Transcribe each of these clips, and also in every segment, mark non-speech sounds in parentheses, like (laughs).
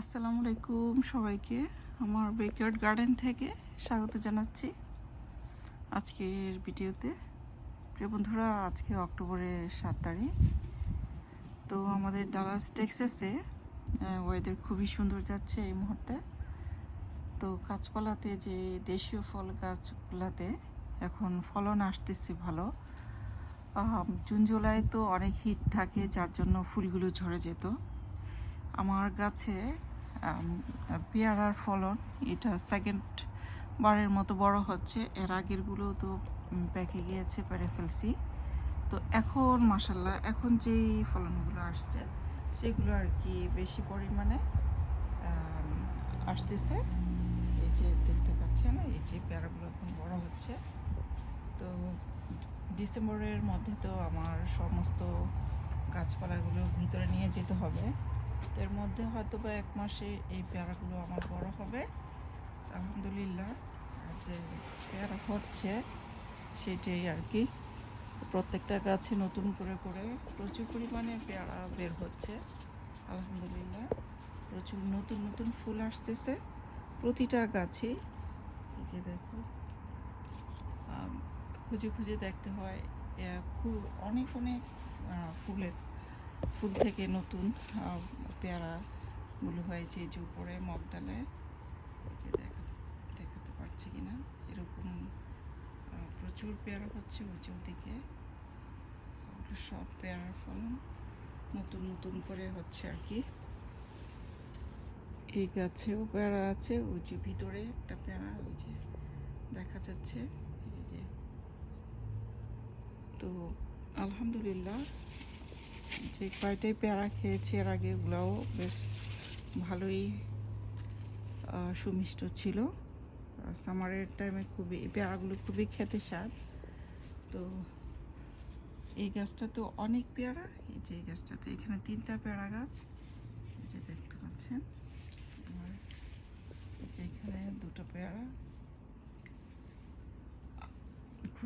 আসসালামু আলাইকুম সবাইকে আমার বেকয়ার্ড গার্ডেন থেকে স্বাগত জানাচ্ছি আজকের ভিডিওতে। প্রিয় বন্ধুরা, আজকে অক্টোবরের সাত তারিখ। তো আমাদের ডালাস, টেক্সাসে ওয়েদার খুবই সুন্দর যাচ্ছে এই মুহূর্তে। তো গাছপালাতে যে দেশীয় ফল গাছগুলাতে এখন ফলন আসতেছে ভালো। জুন, জুলাই তো অনেক হিট থাকে, যার জন্য ফুলগুলো ঝরে যেত। আমার গাছে পেয়ারার ফলন এটা সেকেন্ড বারের মতো বড় হচ্ছে। এর আগেরগুলো তো পেকে গিয়েছে, পেরে ফেলছি। তো এখন মাসাল্লাহ এখন যেই ফলনগুলো আসছে, সেগুলো আর কি বেশি পরিমাণে আসতেছে। এই যে দেখতে পাচ্ছেন, এই যে পেয়ারাগুলো এখন বড় হচ্ছে। তো ডিসেম্বরের মধ্যে তো আমার সমস্ত গাছপালাগুলো ভিতরে নিয়ে যেতে হবে। তো এর মধ্যে হয়তো বা এক মাসে এই পেয়ারাগুলো আমার বড় হবে। আলহামদুলিল্লাহ যে পেয়ারা হচ্ছে সেটাই আর কি। প্রত্যেকটা গাছে নতুন করে করে প্রচুর পরিমাণে পেয়ারা বের হচ্ছে। আলহামদুলিল্লাহ, প্রচুর নতুন নতুন ফুল আসতেছে প্রতিটা গাছে। এই যে দেখো খুঁজে খুঁজে দেখতে হয় খুব অনেক অনেক ফুলের, ফুল থেকে নতুন পেয়ারাগুলো হয়েছে যে উপরে মগডালে যে দেখা দেখাতে পারছি কিনা? এরকম প্রচুর পেয়ারা হচ্ছে উঁচু দিকে সব পেয়ারার ফলন নতুন নতুন করে হচ্ছে আর কি। এই গাছেও পেয়ারা আছে, ওই যে ভিতরে একটা পেয়ারা, ওই যে দেখা যাচ্ছে। এই যে। তো আলহামদুলিল্লাহ যে কয়টাই পেয়ারা খেয়েছি এর আগে ওগুলাও বেশ ভালোই সুমিষ্ট ছিল। সামারের টাইমে খুবই পেয়ারাগুলো খুবই খেতে স্বাদ। তো এই গাছটা তো অনেক পেয়ারা, এই যে এই গাছটাতে এখানে তিনটা পেয়ারা গাছ, এই যে দেখতে পাচ্ছেন। যে এখানে দুটো পেয়ারা।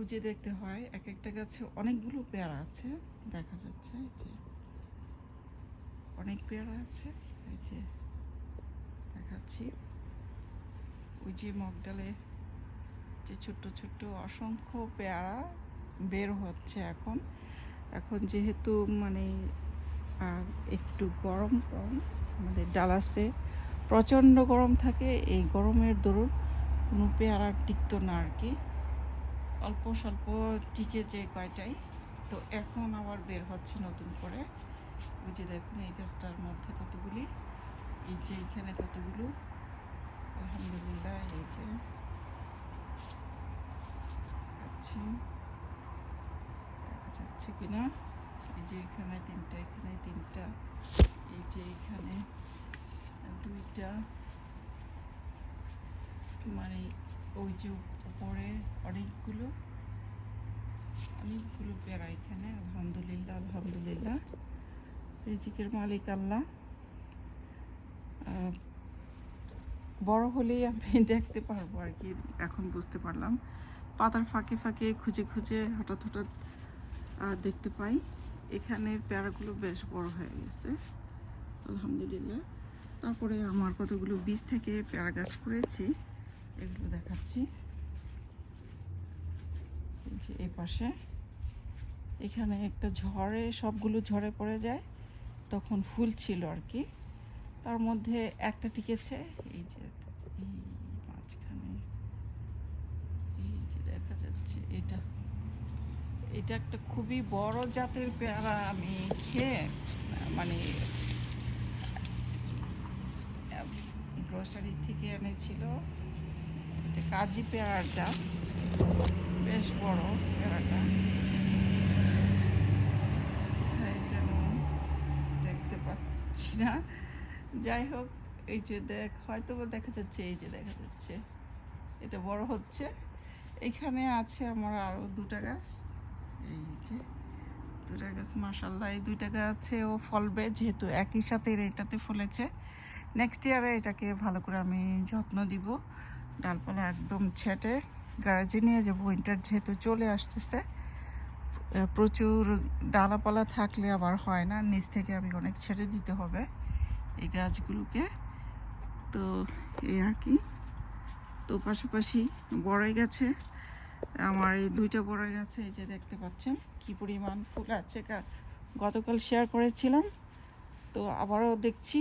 খুঁজে দেখতে হয় এক একটা গাছে অনেকগুলো পেয়ারা আছে, দেখা যাচ্ছে যে অনেক পেয়ারা আছে, এই যে দেখাচ্ছি। ওই যে মগডালে যে ছোট্ট ছোট্ট অসংখ্য পেয়ারা বের হচ্ছে এখন। এখন যেহেতু মানে একটু গরম কম, আমাদের ডালাসে প্রচণ্ড গরম থাকে, এই গরমের দরুন কোনো পেয়ারা টিকতো না আর কি। অল্প স্বল্প টিকে যে কয়টাই। তো এখন আবার বের হচ্ছে নতুন করে। ওই যে দেখুন, এই গাছটার মধ্যে কতগুলি, এই যে এখানে কতগুলো। আলহামদুলিল্লাহ, এই যে আচ্ছা দেখা যাচ্ছে কিনা? এই যে এখানে তিনটা এখানে তিনটা, এই যে এখানে দুইটা। মানে ওই যে উপরে অনেকগুলো অনেকগুলো পেয়ারা এখানে, আলহামদুলিল্লাহ আলহামদুলিল্লাহ। রিজিকের মালিক আল্লাহ। বড় হলেই আমি (laughs) দেখতে পারব আর কি, এখন বুঝতে পারলাম। পাতার ফাঁকে ফাঁকে, খুঁজে খুঁজে, হঠাৎ হঠাৎ দেখতে পাই। এখানের পেয়ারাগুলো বেশ বড় হয়ে গেছে, আলহামদুলিল্লাহ। তারপরে আমার কতগুলো বীজ থেকে পেয়ারা গাছ করেছি। এগুলো দেখাচ্ছি। যে এই পাশে। এখানে একটা ঝড়ে, সবগুলো ঝড়ে পড়ে যায়, তখন ফুল ছিল আর কি। তার মধ্যে একটা টিকেছে, এই যে, এই মাঝখানে। এই যে দেখা যাচ্ছে, এটা। এটা একটা খুবই বড় জাতের পেয়ারা আমি খেয়ে মানে গ্রোসারি থেকে এনেছিল। কাজি পেয়ারার জাত বেশ বড় পেয়ারাটা। যেন দেখতে পাচ্ছি না। যাই হোক, এই যে দেখ হয়তো দেখা যাচ্ছে, এই যে দেখা যাচ্ছে। এটা বড় হচ্ছে। এখানে আছে আমার আরও দুটা গাছ। এই যে দুটা গাছ মাসাল্লাহ এই দুইটা গাছেও ফলবে, যেহেতু একই সাথে এটাতে ফলেছে। নেক্সট ইয়ারে এটাকে ভালো করে আমি যত্ন দিব। ডালপালা একদম ছেটে গ্যারেজে নিয়ে যাব। উইন্টার যেহেতু চলে আসতেছে প্রচুর ডালাপালা থাকলে আবার হয় না। নিচ থেকে আমি অনেক ছেড়ে দিতে হবে এই গাছগুলোকে। তো এই আর কি। তো পাশাপাশি বড়ই গাছে, আমার এই দুইটা বড়ই গাছে এই যে দেখতে পাচ্ছেন কি পরিমাণ ফুল আছে। গতকাল শেয়ার করেছিলাম, তো আবারও দেখছি।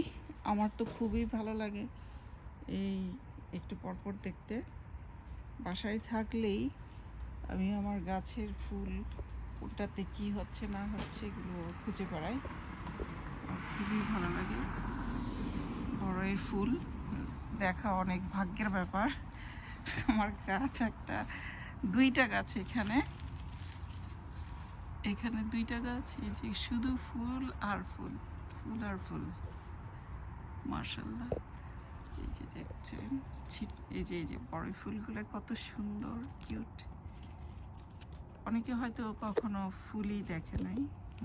আমার তো খুবই ভালো লাগে এই একটু পরপর দেখতে। বাসায় থাকলেই আমি আমার গাছের ফুল ওটাতে কি হচ্ছে না হচ্ছে এগুলো খুঁজে বেড়াই। খুবই ভালো লাগে। বড়ের ফুল, দেখা অনেক ভাগ্যের ব্যাপার। আমার গাছ একটা, দুইটা গাছ এখানে। এখানে দুইটা গাছ, এই যে শুধু ফুল আর ফুল ফুল আর ফুল। মার্শাল্লাহ এই যে দেখছেন এই যে এই যে, বড় ফুলগুলো কত সুন্দর, কিউট। অনেকে হয়তো কখনো ফুলই দেখে নাই,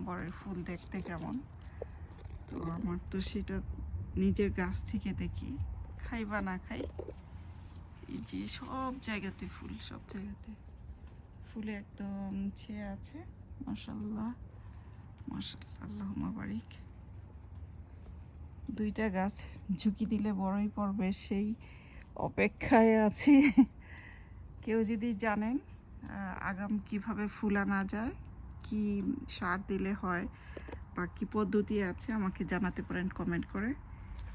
বড়ের ফুল দেখতে কেমন। তো আমার তো সেটা নিজের গাছ থেকে দেখি, খাই বা না খাই। এই যে সব জায়গাতে ফুল, সব জায়গাতে। ফুলে একদম ছেয়ে আছে, মাশাল্লাহ মাশাল্লাহ আল্লাহ বারিক। দুইটা গাছ ঝুঁকি দিলে বড়ই পড়বে, সেই অপেক্ষায় আছি। কেউ যদি জানেন আগাম কীভাবে ফুল আনা যায়, কি সার দিলে হয় বা কী পদ্ধতি আছে, আমাকে জানাতে পারেন কমেন্ট করে।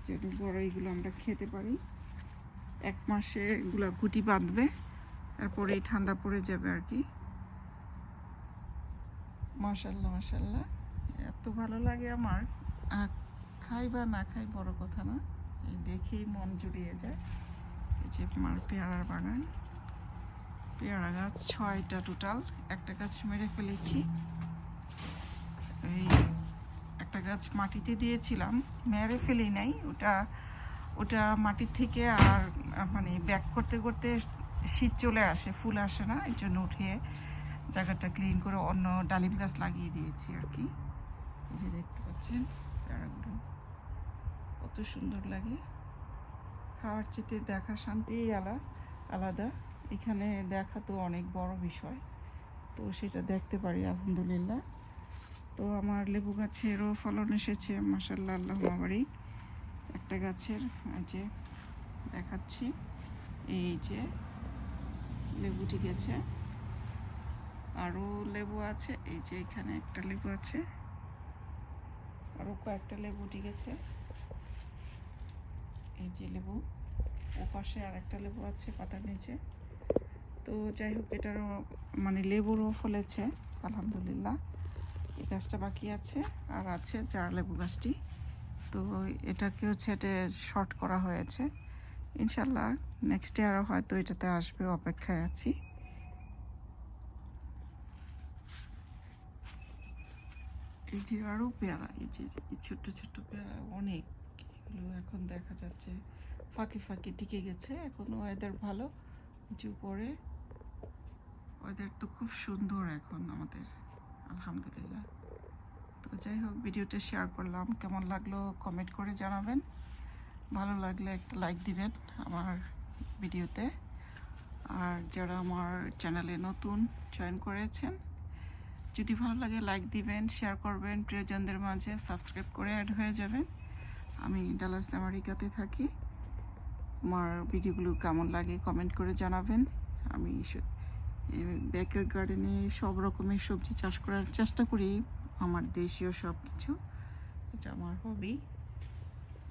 যেন বড়ইগুলো আমরা খেতে পারি। এক মাসে এগুলো গুটি বাঁধবে, তারপরে এই ঠান্ডা পড়ে যাবে আর কি। মাশাল্লাহ মাশাল্লাহ। এত ভালো লাগে আমার। খাই বা না খাই বড় কথা না। এই দেখেই মন জুড়িয়ে যায়। এই যে মার পেয়ারার বাগান। পেয়ারা গাছ ছয়টা টোটাল একটা গাছ মেরে ফেলেছি। এই একটা গাছ মাটিতে দিয়েছিলাম। মেরে ফেলি নাই। ওটা ওটা মাটির থেকে আর মানে ব্যাক করতে করতে শীত চলে আসে, ফুল আসে না। এর জন্য উঠিয়ে জায়গাটা ক্লিন করে অন্য ডালিম গাছ লাগিয়ে দিয়েছি আর কি। এই যে দেখতে পাচ্ছেন। পেয়ারাগুলো কত সুন্দর লাগে। খাওয়ার চেতে দেখা শান্তিই আলা, আলাদা। এখানে দেখা তো অনেক বড় বিষয়। তো সেটা দেখতে পারি, আলহামদুলিল্লাহ। তো আমার লেবু গাছেরও ফলন এসেছে মাসাল্লাহ আল্লাহ বাড়ি একটা গাছের যে দেখাচ্ছি। এই যে লেবুটি গেছে। আরও লেবু আছে, এই যে এখানে একটা লেবু আছে। আরও কয়েকটা লেবু উঠে গেছে। এই যে লেবু, ও পাশে আর একটা লেবু আছে পাতার নিচে। তো যাই হোক, এটারও মানে লেবুরও ফলেছে, আলহামদুলিল্লাহ। এই গাছটা বাকি আছে আর আছে চার লেবু গাছটি। তো এটাকেও ছেটে শর্ট করা হয়েছে। ইনশাল্লাহ নেক্সট ইয়ারও হয়তো এটাতে আসবে, অপেক্ষায় আছি। এই যে আরও পেয়ারা, এই যে ছোট্ট ছোট্ট পেয়ারা, অনেক এগুলো এখন দেখা যাচ্ছে ফাঁকে ফাঁকে টিকে গেছে। এখন ওয়েদার ভালো কিছু পরে ওয়েদার তো খুব সুন্দর এখন আমাদের, আলহামদুলিল্লাহ। তো যাই হোক, ভিডিওটা শেয়ার করলাম। কেমন লাগল কমেন্ট করে জানাবেন। ভালো লাগলে একটা লাইক দিবেন আমার ভিডিওতে। আর যারা আমার চ্যানেলে নতুন জয়েন করেছেন যদি ভালো লাগে লাইক দিবেন শেয়ার করবেন। প্রিয়জনদের মাঝে সাবস্ক্রাইব করে অ্যাড হয়ে যাবেন। আমি ডালাস আমেরিকাতে থাকি। আমার ভিডিওগুলো কেমন লাগে কমেন্ট করে জানাবেন। আমি ব্যাকের গার্ডেনে সব রকমের সবজি চাষ করার চেষ্টা করি। আমার দেশীয় সব কিছু এটা আমার হবি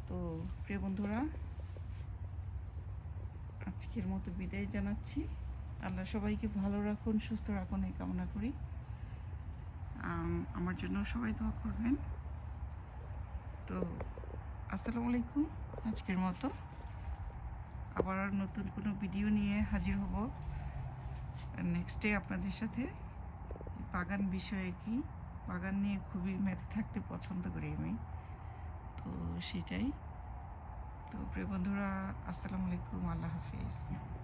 তো প্রিয় বন্ধুরা, আজকের মতো বিদায় জানাচ্ছি। আল্লাহ সবাইকে ভালো রাখুন, সুস্থ রাখুন, এই কামনা করি। আমার জন্য সবাই দোয়া করবেন। তো, আসসালামু আলাইকুম আজকের মতো। আবার নতুন কোনো ভিডিও নিয়ে হাজির হব। নেক্সট ডে আপনাদের সাথে। বাগান বিষয়ে কি? বাগান নিয়ে খুবই মেতে থাকতে পছন্দ করি আমি। তো, সেটাই। তো, প্রিয় বন্ধুরা, আসসালামু আলাইকুম, আল্লাহ হাফিজ।